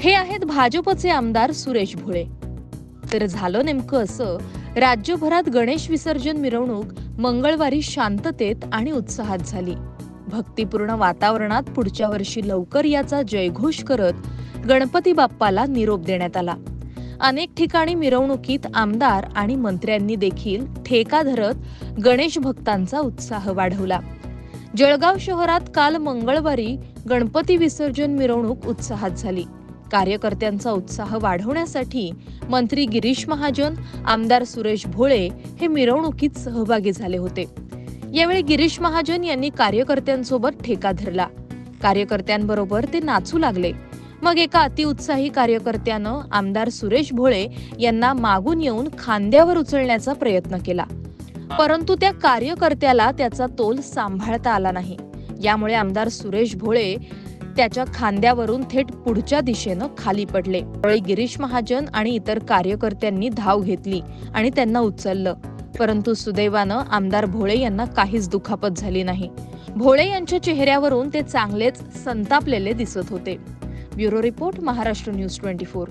हे आहेत भाजपचे आमदार सुरेश भोळे. तर झालं नेमकं असं राज्यभरात गणेश विसर्जन मिरवणूक मंगळवारी शांततेत आणि उत्साहात झाली. भक्तिपूर्ण वातावरणात पुढच्या वर्षी लवकर याचा जयघोष करत गणपती बाप्पाला निरोप देण्यात आला. अनेक ठिकाणी मिरवणुकीत आमदार आणि मंत्र्यांनी देखील ठेका धरत गणेश भक्तांचा उत्साह वाढवला. जळगाव शहरात काल मंगळवारी गणपती विसर्जन मिरवणूक उत्साहात झाली. कार्यकर्त्यांचा उत्साह वाढवण्यासाठी मंत्री गिरीश महाजन आमदार सुरेश भोळे हे मिरवणुकीत सहभागी झाले होते. यावेळी गिरीश महाजन यांनी कार्यकर्त्यांसोबत ठेका धरला. कार्यकर्त्यांबरोबर ते नाचू लागले. मग एका अतिउत्साही कार्यकर्त्यानं आमदार सुरेश भोळे यांना मागून येऊन खांद्यावर उचलण्याचा प्रयत्न केला. परंतु त्या कार्यकर्त्याला त्याचा तोल सांभाळता आला नाही. यामुळे आमदार सुरेश भोळे त्याच्या खांद्यावरून थेट पुढच्या दिशेनं खाली पडले. त्यावेळी गिरीश महाजन आणि इतर कार्यकर्त्यांनी धाव घेतली आणि त्यांना उचललं. परंतु सुदैवानं आमदार भोळे यांना काहीच दुखापत झाली नाही. भोळे यांच्या चेहऱ्यावरून ते चांगलेच संतापलेले दिसत होते. Bureau report Maharashtra news twenty four.